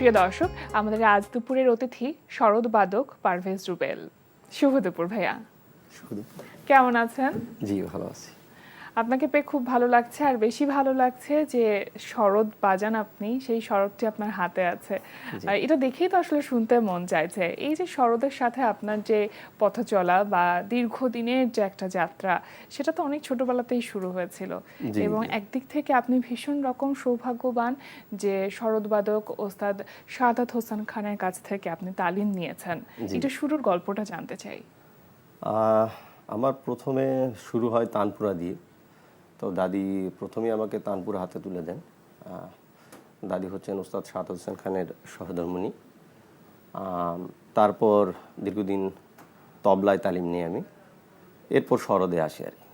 প্রিয় দর্শক আমাদের আজ দুপুরের অতিথি শরৎ বাদক পারভেজ রুবেল। শুভ দুপুর ভাইয়া। কেমন আছেন? জি ভালো আছি। আপনাকে পেয়ে খুব ভালো লাগছে আর বেশি ভালো লাগছে যে শরৎ বাজান আপনি সেই শরৎটি আপনার হাতে আছে। আর এটা দেখেই তো আসলে শুনতে মন চাইছে এই যে শরতের সাথে আপনার যে পথ চলা বা দীর্ঘদিনের যে একটা যাত্রা সেটা তো অনেক ছোটবেলাতেই শুরু হয়েছিল। এবং একদিক থেকে আপনি ভীষণ রকম সৌভাগ্যবান যে শরৎবাদক ওস্তাদ সাদাত হোসেন খানের কাছ থেকে আপনি তালিম নিয়েছেন। এটা শুরুর গল্পটা জানতে চাই। আহ, আমার প্রথমে শুরু হয় তানপুরা দিয়ে। তো দাদি প্রথমেই আমাকে তানপুর হাতে তুলে দেন। দাদি হচ্ছেন ওস্তাদ সাদ হোসেন খানের সহধর্মণী তারপর দীর্ঘদিন তবলায় তালিম নিই আমি। এরপর শরদে আসি আর কি।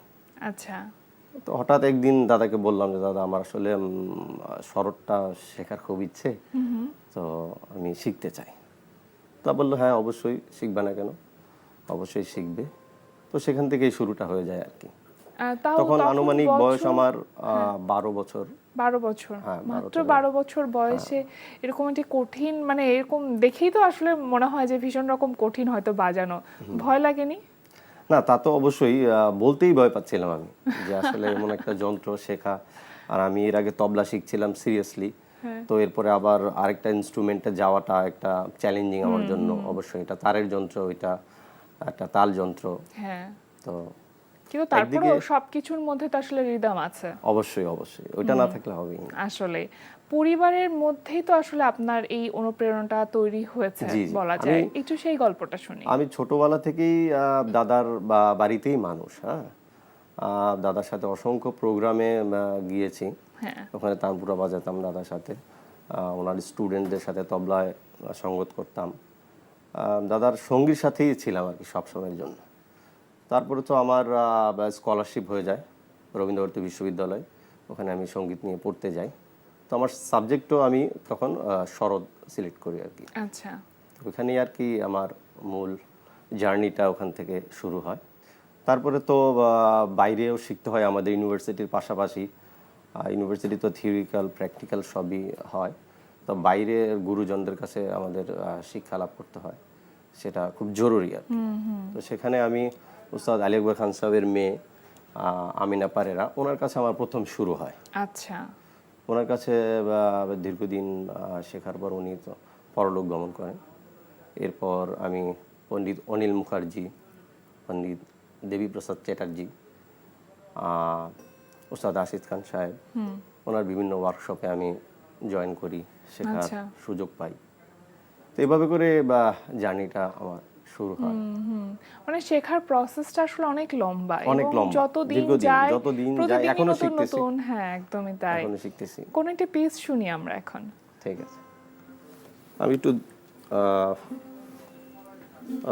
আচ্ছা। তো হঠাৎ একদিন দাদাকে বললাম যে দাদা আমার আসলে শরৎটা শেখার খুব ইচ্ছে। তো আমি শিখতে চাই। তা বলল হ্যাঁ অবশ্যই শিখবে না কেন? অবশ্যই শিখবে। তো সেখান থেকেই শুরুটা হয়ে যায় আর কি। তখন আনুমানিক বয়স আমার আহ, বারো বছর। বারো বছর। হ্যাঁ, মাত্র তেরো। বারো বছর বয়সে এরকম একটি কঠিন মানে এরকম দেখেই তো আসলে মনে হয় যে ভীষণ রকম কঠিন হয়তো বাজানো। ভয় লাগেনি? না তা তো অবশ্যই বলতেই ভয় পাচ্ছিলাম আমি যে আসলে এমন একটা যন্ত্র শেখা। আর আমি এর আগে তবলা শিখছিলাম সিরিয়াসলি হ্যাঁ। তো এরপরে আবার আরেকটা ইনস্ট্রুমেন্টে যাওয়াটা একটা চ্যালেঞ্জিং আমার জন্য। অবশ্যই এটা তারের যন্ত্র ওইটা একটা তাল যন্ত্র। হ্যাঁ। তো কিন্তু তারপরেও সবকিছুর মধ্যে তো আসলে রিদম আছে। অবশ্যই অবশ্যই। ওইটা না থাকলে হবেই না। আসলে। পরিবারের মধ্যেই তো আসলে আপনার এই অনুপ্রেরণাটা তৈরি হয়েছে। বলা যায়। একটু সেই গল্পটা শুনি। আমি ছোটবেলা থেকেই দাদার বা বাড়িতেই মানুষ হ্যাঁ? দাদার সাথে অসংখ্য প্রোগ্রামে গিয়েছি। হ্যাঁ। ওখানে তানপুরা বাজাতাম দাদার সাথে। ওনার স্টুডেন্টদের সাথে তবলায় সঙ্গত করতাম। আহ, দাদার সঙ্গীর সাথেই ছিলাম আর কি সবসময়ের জন্য। তারপরে তো আমার স্কলারশিপ হয়ে যায় রবীন্দ্রভারতী বিশ্ববিদ্যালয়। ওখানে আমি সংগীত নিয়ে পড়তে যাই। তো আমার সাবজেক্টও আমি তখন শরৎ সিলেক্ট করি আর কি। আচ্ছা। ওখানেই আর কি আমার মূল জার্নিটা ওখান থেকে শুরু হয়। তারপরে তো বাইরেও শিখতে হয় আমাদের ইউনিভার্সিটির পাশাপাশি। ইউনিভার্সিটি তো থিওরিক্যাল প্র্যাকটিক্যাল সবই হয়। তো বাইরে গুরুজনদের কাছে আমাদের শিক্ষা লাভ করতে হয়। সেটা খুব জরুরি আর কি। তো সেখানে আমি উস্তাদ আলী আকবর খান সাহেবের মেয়ে আমিনা পারেরা ওনার কাছে আমার প্রথম শুরু হয়। আচ্ছা। ওনার কাছে দীর্ঘদিন শেখার পর উনি তো পরলোক গমন করেন। এরপর আমি পণ্ডিত অনিল মুখার্জি পণ্ডিত দেবীপ্রসাদ চ্যাটার্জি ওস্তাদ আশিদ খান সাহেব ওনার বিভিন্ন ওয়ার্কশপে আমি জয়েন করি শেখার আচ্ছা। সুযোগ পাই। তো এভাবে করে বা জার্নিটা আমার শুরু হয়। মানে শেখার প্রসেসটা আসলে অনেক লম্বা অনেক লম্বা, যতদিন দীর্ঘদিন, যায় যতদিন যায়, এখনও শিখতেছি। হ্যাঁ একদমই তাই। এখনও শিখতেছি। কোন একটা পিস শুনি আমরা এখন। ঠিক আছে। আমি একটু আহ,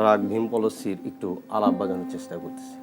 রাগ ভীম পলসির একটু আলাপ বাজানোর চেষ্টা করতেছি।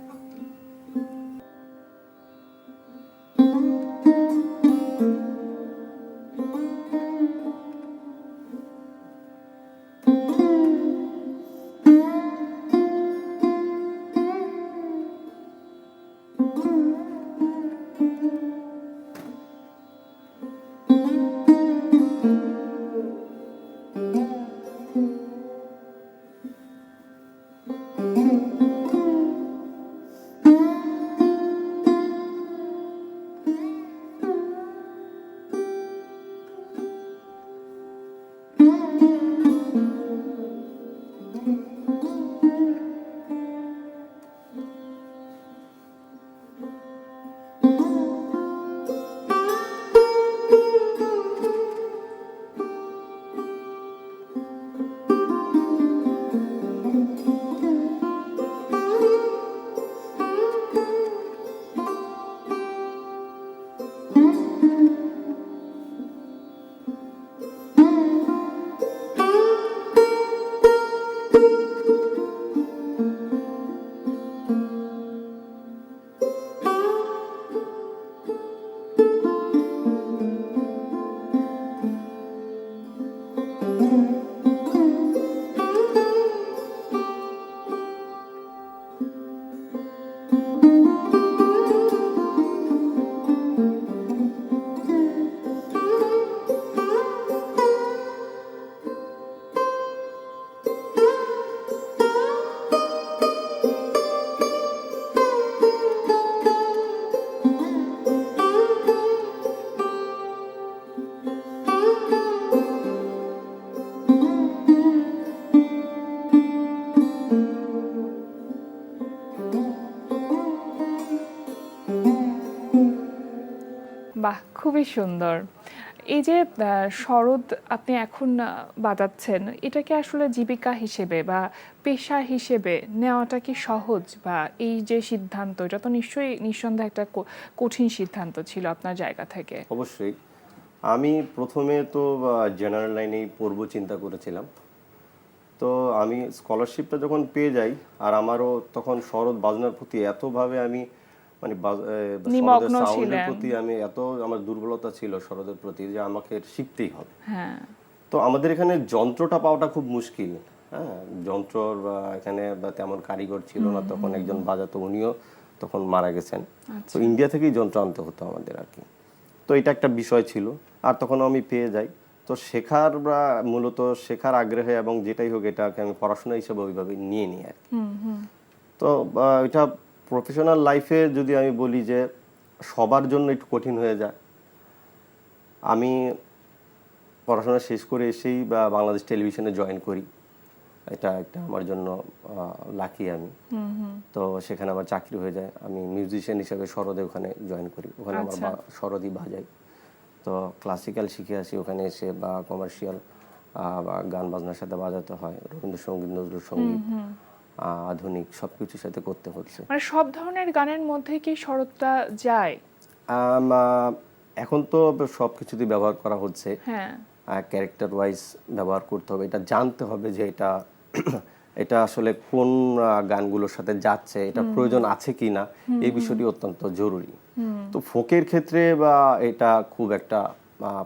খুবই সুন্দর। এই যে সরোদ আপনি এখন বাজাচ্ছেন, এটাকে আসলে জীবিকা হিসেবে বা পেশা হিসেবে নেওয়াটা কি সহজ? বা এই যে সিদ্ধান্ত, এটা তো নিশ্চয়ই নিঃসন্দেহে একটা কঠিন সিদ্ধান্ত ছিল আপনার জায়গা থেকে। অবশ্যই। আমি প্রথমে তো জেনারেল লাইনেই পড়ব চিন্তা করেছিলাম। তো আমি স্কলারশিপটা যখন পেয়ে যাই, আর আমারও তখন শরৎ বাজনার প্রতি এতভাবে আমি মানে নিমগ্ন সাউন্ডের। প্রতি আমি এত আমার দুর্বলতা ছিল শরতের প্রতি যে আমাকে শিখতেই হবে। হ্যাঁ। তো আমাদের এখানে যন্ত্রটা পাওয়াটা খুব মুশকিল। হ্যাঁ যন্ত্রর বা এখানে বা তেমন কারিগর ছিল না তখন একজন বাজাতো উনিও তখন মারা গেছেন। তো ইন্ডিয়া থেকেই যন্ত্র আনতে হতো আমাদের আর কি। তো এটা একটা বিষয় ছিল। আর তখন আমি পেয়ে যাই। তো শেখার বা মূলত শেখার আগ্রহে এবং যেটাই হোক এটাকে আমি পড়াশোনা হিসেবে ওইভাবে নিয়ে নিই আর কি। তো এটা প্রফেশনাল লাইফে যদি আমি বলি যে সবার জন্য একটু কঠিন হয়ে যায় আমি পড়াশোনা শেষ করে এসেই বা বাংলাদেশ টেলিভিশনে জয়েন করি। এটা একটা আমার জন্য লাকি আমি। তো সেখানে আমার চাকরি হয়ে যায়। আমি মিউজিশিয়ান হিসেবে সরদে ওখানে জয়েন করি। ওখানে আমার আচ্ছা। সরদই বাজাই তো ক্লাসিক্যাল শিখে আসি ওখানে এসে বা কমার্শিয়াল বা গান বাজনার সাথে বাজাতে হয়। রবীন্দ্রসঙ্গীত নজরুল সংগীত। আধুনিক সব কিছুর সাথে করতে হচ্ছে। মানে সব ধরনের গানের মধ্যে কি শরৎটা যায়? এখন তো সব কিছুতেই ব্যবহার করা হচ্ছে। হ্যাঁ। ক্যারেক্টার ওয়াইজ ব্যবহার করতে হবে। এটা জানতে হবে যে এটা এটা আসলে কোন গানগুলোর সাথে যাচ্ছে এটা প্রয়োজন আছে কি না এই বিষয়টি অত্যন্ত জরুরি। তো ফোকের ক্ষেত্রে বা এটা খুব একটা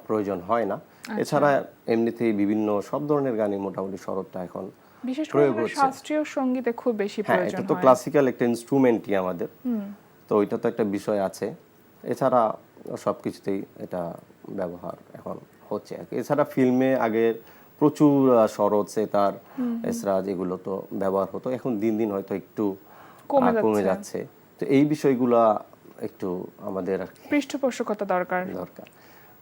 প্রয়োজন হয় না। এছাড়া এমনিতেই বিভিন্ন সব ধরনের গানই মোটামুটি শরৎটা এখন বিশেষ করে। শাস্ত্রীয় সঙ্গীতে খুব বেশি হ্যাঁ প্রয়োজন এটা তো ক্লাসিক্যাল একটা ইনস্ট্রুমেন্টই আমাদের। তো ওইটা তো একটা বিষয় আছে। এছাড়া সব কিছুতেই এটা ব্যবহার এখন হচ্ছে। আর এছাড়া ফিল্মে আগে প্রচুর এসরাজ এগুলো তো ব্যবহার হতো। এখন দিন দিন হয়তো একটু কমে যাচ্ছে। যাচ্ছে। তো এই বিষয়গুলা একটু আমাদের পৃষ্ঠপোষকতা দরকার। দরকার।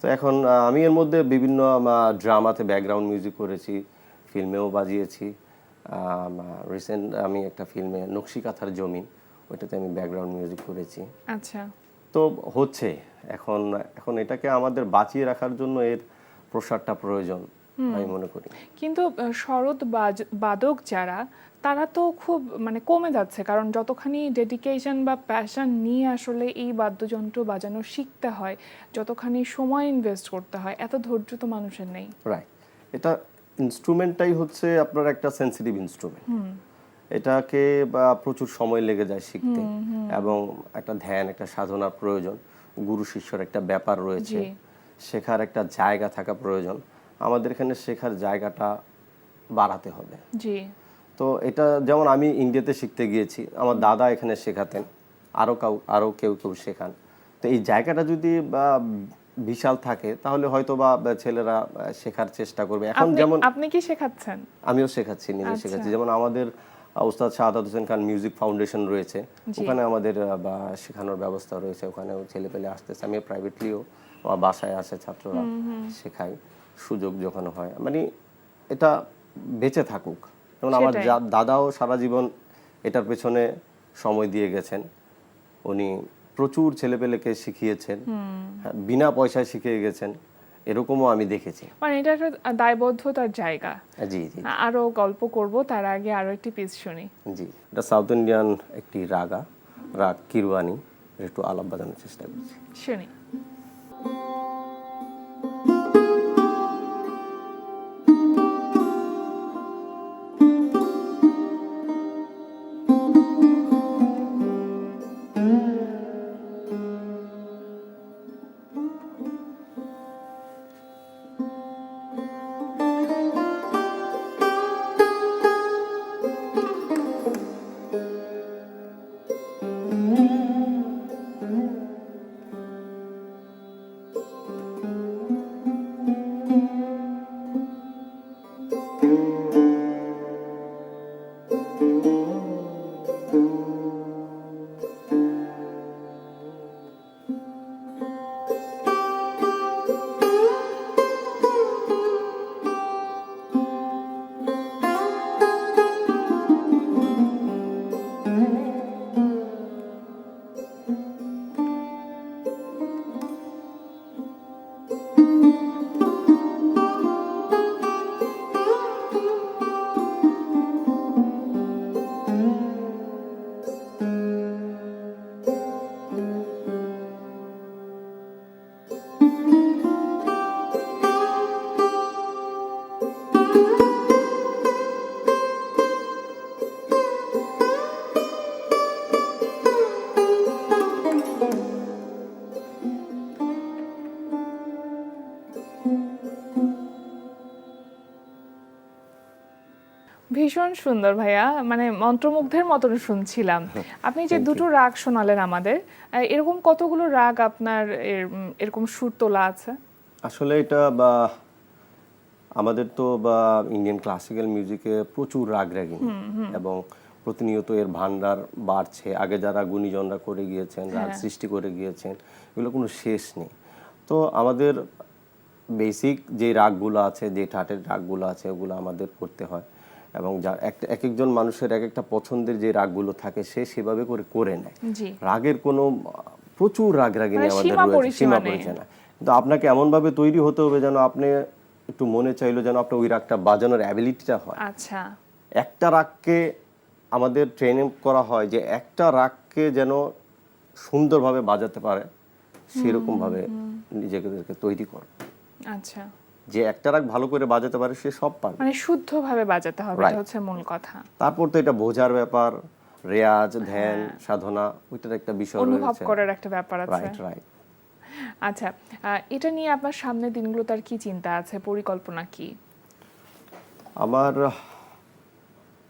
তো এখন আমি এর মধ্যে বিভিন্ন ড্রামাতে ব্যাকগ্রাউন্ড মিউজিক করেছি ফিল্মেও বাজিয়েছি। রিসেন্ট আমি একটা ফিল্মে নকশি কাঁথার জমিন ওইটাতে আমি ব্যাকগ্রাউন্ড মিউজিক করেছি। আচ্ছা। তো হচ্ছে এখন এখন এটাকে আমাদের বাঁচিয়ে রাখার জন্য এর প্রসারটা প্রয়োজন আমি মনে করি। কিন্তু শরৎ বাদক যারা তারা তো খুব মানে কমে যাচ্ছে কারণ যতখানি ডেডিকেশন বা প্যাশন নিয়ে আসলে এই বাদ্যযন্ত্র বাজানো শিখতে হয় যতখানি সময় ইনভেস্ট করতে হয় এত ধৈর্য তো মানুষের নেই। রাইট এটা ইনস্ট্রুমেন্টটাই হচ্ছে আপনার একটা সেন্সিটিভ ইনস্ট্রুমেন্ট এটাকে বা প্রচুর সময় লেগে যায় শিখতে এবং একটা ধ্যান একটা সাধনার প্রয়োজন। গুরু শিষ্যর একটা ব্যাপার রয়েছে। শেখার একটা জায়গা থাকা প্রয়োজন। আমাদের এখানে শেখার জায়গাটা বাড়াতে হবে। জি। তো এটা যেমন আমি ইন্ডিয়াতে শিখতে গিয়েছি আমার দাদা এখানে শেখাতেন। আরও কাউ আরও কেউ কেউ শেখান। তো এই জায়গাটা যদি বা বিশাল থাকে তাহলে হয়তো বা ছেলেরা শেখার চেষ্টা করবে। এখন যেমন আপনি কি শেখাচ্ছেন? আমিও শেখাচ্ছি নিজে আচ্ছা। শেখাচ্ছি। যেমন আমাদের উস্তাদ শাহাদ হোসেন খান মিউজিক ফাউন্ডেশন রয়েছে। ওখানে আমাদের বা শেখানোর ব্যবস্থা রয়েছে। ওখানেও ছেলে পেলে আসতেছে। আমি প্রাইভেটলিও বাসায় আসে ছাত্ররা শেখাই সুযোগ যখন হয়। মানে এটা বেঁচে থাকুক। যেমন আমার দাদাও সারা জীবন এটার পেছনে সময় দিয়ে গেছেন। উনি প্রচুর ছেলেপেলেকে শিখিয়েছেন। হ্যাঁ, বিনা পয়সায় শিখিয়ে গেছেন এরকমও আমি দেখেছি। মানে এটা একটা দায়বদ্ধতার জায়গা। জি জি। আরও গল্প করব তার আগে আরও একটি পিস শুনি। জি এটা সাউথ ইন্ডিয়ান একটি রাগা রাগ কিরওয়ানি একটু আলাপ বাজানোর চেষ্টা করছি। শুনি। thank you. ভীষণ সুন্দর ভাইয়া। মানে মন্ত্রমুগ্ধের মতন শুনছিলাম। আপনি যে দুটো রাগ শোনালেন আমাদের এরকম কতগুলো রাগ আপনার এর- এরকম সুর তোলা আছে? আসলে এটা বা আমাদের তো বা ইন্ডিয়ান ক্লাসিক্যাল মিউজিকে প্রচুর রাগ রাগিং এবং প্রতিনিয়ত এর ভান্ডার বাড়ছে। আগে যারা গুণীজনরা করে গিয়েছেন রাগ সৃষ্টি করে গিয়েছেন এগুলো কোনো শেষ নেই। তো আমাদের বেসিক যে রাগগুলো আছে যে ঠাটের রাগগুলো আছে ওগুলো আমাদের করতে হয়। এবং যা একটা এক একজন মানুষের এক একটা পছন্দের যে রাগগুলো থাকে সে সেভাবে করে করে নেয়। রাগের কোনো প্রচুর রাগ রাগিনী মানে আমাদের সীমা রয়েছে সীমা। পরিচয় কিন্তু আপনাকে এমন ভাবে তৈরি হতে হবে যেন আপনি একটু মনে চাইলো যেন আপনার ওই রাগটা বাজানোর অ্যাবিলিটিটা হয়। আচ্ছা। একটা রাগকে আমাদের ট্রেনিং করা হয় যে একটা রাগকে যেন সুন্দরভাবে বাজাতে পারে সেরকম ভাবে নিজেদেরকে তৈরি করে। আচ্ছা। যে একটা রাগ ভালো করে বাজাতে পারে সে সব পারবে। মানে শুদ্ধভাবে বাজাতে হবে এটা হচ্ছে মূল কথা। তারপর তো এটা বোঝার ব্যাপার রেয়াজ ধ্যান সাধনা ওইটার একটা বিষয় হ্যাঁ। অনুভব করার একটা ব্যাপার আছে। রাইট রাইট আচ্ছা এটা নিয়ে আপনার সামনের দিনগুলো তার কি চিন্তা আছে পরিকল্পনা কি? আমার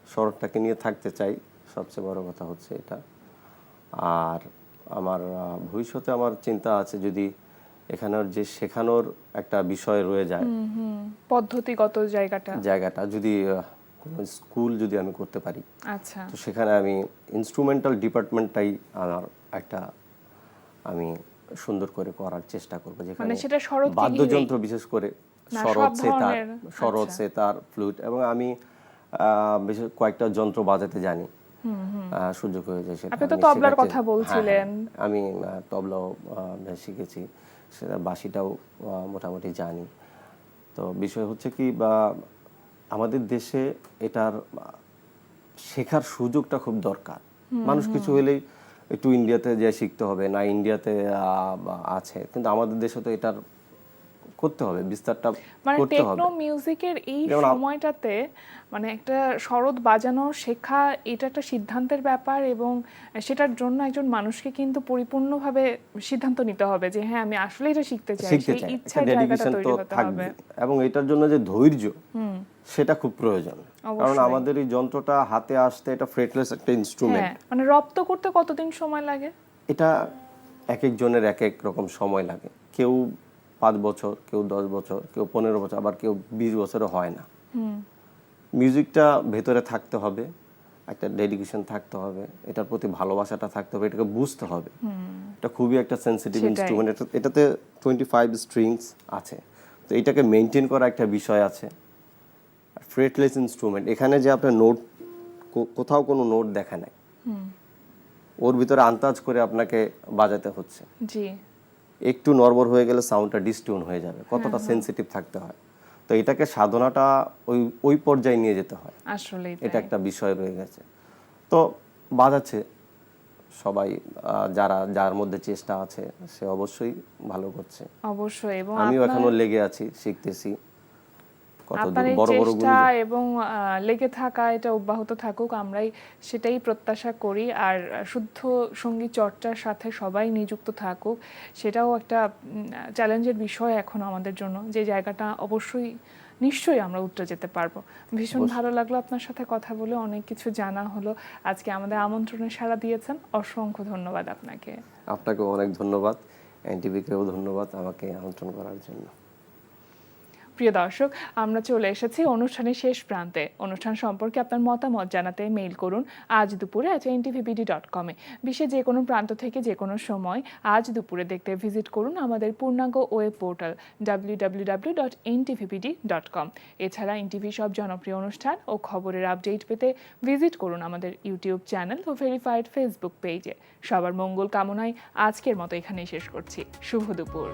শরৎটাকে নিয়ে থাকতে চাই সবচেয়ে বড় কথা হচ্ছে এটা। আর আমার ভবিষ্যতে আমার চিন্তা আছে যদি এখানের যে শেখানোর একটা বিষয় রয়ে যায়। পদ্ধতিগত জায়গাটা। জায়গাটা যদি কোনো স্কুল যদি আমি করতে পারি। আচ্ছা। তো সেখানে আমি ইনস্ট্রুমেন্টাল ডিপার্টমেন্টটাই আমার একটা আমি সুন্দর করে করার চেষ্টা করব মানে যেখানে সেটা শরৎকে বাদ্যযন্ত্র বিশেষ করে শরৎ সেতার শরৎ আচ্ছা। সেতার ফ্লুট এবং আমি বিশেষ কয়েকটা যন্ত্র বাজাতে জানি। সুযোগ হয়েছে সেটা আপনি তো তবলার কথা বলছিলেন। হ্যাঁ, হ্যাঁ, আমি আহ, তবলাও শিখেছি। সেটা বাসিটাও মোটামুটি জানি। তো বিষয় হচ্ছে কি বা আমাদের দেশে এটার শেখার সুযোগটা খুব দরকার। মানুষ কিছু হলেই একটু ইন্ডিয়াতে যে শিখতে হবে না ইন্ডিয়াতে আছে। কিন্তু আমাদের দেশে তো এটার করতে হবে বিস্তারটা মানে টেকনো মিউজিকের এই সময়টাতে মানে একটা শরৎ বাজানো শেখা এটা একটা সিদ্ধান্তের ব্যাপার এবং সেটার জন্য একজন মানুষকে কিন্তু পরিপূর্ণভাবে সিদ্ধান্ত নিতে হবে যে হ্যাঁ আমি আসলে এটা শিখতে চাই সেই জায়গাটা ডেডিকেশন তৈরি তো হতে থাকবে হবে এবং এটার জন্য যে ধৈর্য হুম। সেটা খুব প্রয়োজন। কারণ আমাদের এই যন্ত্রটা হাতে আসতে এটা ফ্রেটলেস একটা ইনস্ট্রুমেন্ট হ্যাঁ মানে রপ্ত করতে কতদিন সময় লাগে? এটা এক একজনের এক এক রকম সময় লাগে। কেউ পাঁচ বছর কেউ দশ বছর কেউ পনেরো বছর আবার কেউ বিশ বছরও হয় না। মিউজিকটা ভেতরে থাকতে হবে একটা ডেডিকেশন থাকতে হবে এটার প্রতি ভালোবাসাটা থাকতে হবে এটাকে বুঝতে হবে। এটা খুবই একটা সেন্সিটিভ ইনস্ট্রুমেন্ট এটাতে টোয়েন্টি ফাইভ স্ট্রিংস আছে। তো এটাকে মেনটেন করা একটা বিষয় আছে। ফ্রেটলেস ইনস্ট্রুমেন্ট এখানে যে আপনার নোট কোথাও কোনো নোট দেখা নাই। ওর ভিতরে আন্দাজ করে আপনাকে বাজাতে হচ্ছে। জি। একটু নর্বর হয়ে গেলে সাউন্ডটা ডিস্টিউন হয়ে যাবে কতটা সেন্সিটিভ থাকতে হয়। তো এটাকে সাধনাটা ওই ওই পর্যায়ে নিয়ে যেতে হয়। আসলে এটা একটা বিষয় রয়ে গেছে। তো বাজাচ্ছে সবাই যারা যার মধ্যে চেষ্টা আছে সে অবশ্যই ভালো করছে। অবশ্যই এবং আমিও এখনও লেগে আছি শিখতেছি। আপনার এই চেষ্টা এবং লেগে থাকা এটা অব্যাহত থাকুক আমরাই সেটাই প্রত্যাশা করি। আর শুদ্ধ সংগীত চর্চার সাথে সবাই নিযুক্ত থাকুক সেটাও একটা চ্যালেঞ্জের বিষয় এখন আমাদের জন্য। যে জায়গাটা অবশ্যই নিশ্চয়ই আমরা উঠে যেতে পারব। ভীষণ ভালো লাগল আপনার সাথে কথা বলে অনেক কিছু জানা হলো। আজকে আমাদের আমন্ত্রণে সাড়া দিয়েছেন। অসংখ্য ধন্যবাদ আপনাকে। আপনাকেও অনেক ধন্যবাদ। এনটিভিকেও ধন্যবাদ আমাকে আমন্ত্রণ করার জন্য। প্রিয় দর্শক, আমরা চলে এসেছি অনুষ্ঠানের শেষ প্রান্তে। অনুষ্ঠান সম্পর্কে আপনার মতামত জানাতে মেইল করুন আজ দুপুরে আজ এনটিভিবিডি ডট কমে বিশ্বের যে কোনো প্রান্ত থেকে যে কোনো সময় আজ দুপুরে দেখতে ভিজিট করুন আমাদের পূর্ণাঙ্গ web portal W W W dot NTVBD dot com এছাড়া এনটিভি সব জনপ্রিয় অনুষ্ঠান ও খবরের আপডেট পেতে ভিজিট করুন আমাদের ইউটিউব চ্যানেল ও ভেরিফাইড ফেসবুক পেজে সবার মঙ্গল কামনায় আজকের মতো এখানেই শেষ করছি। শুভ দুপুর।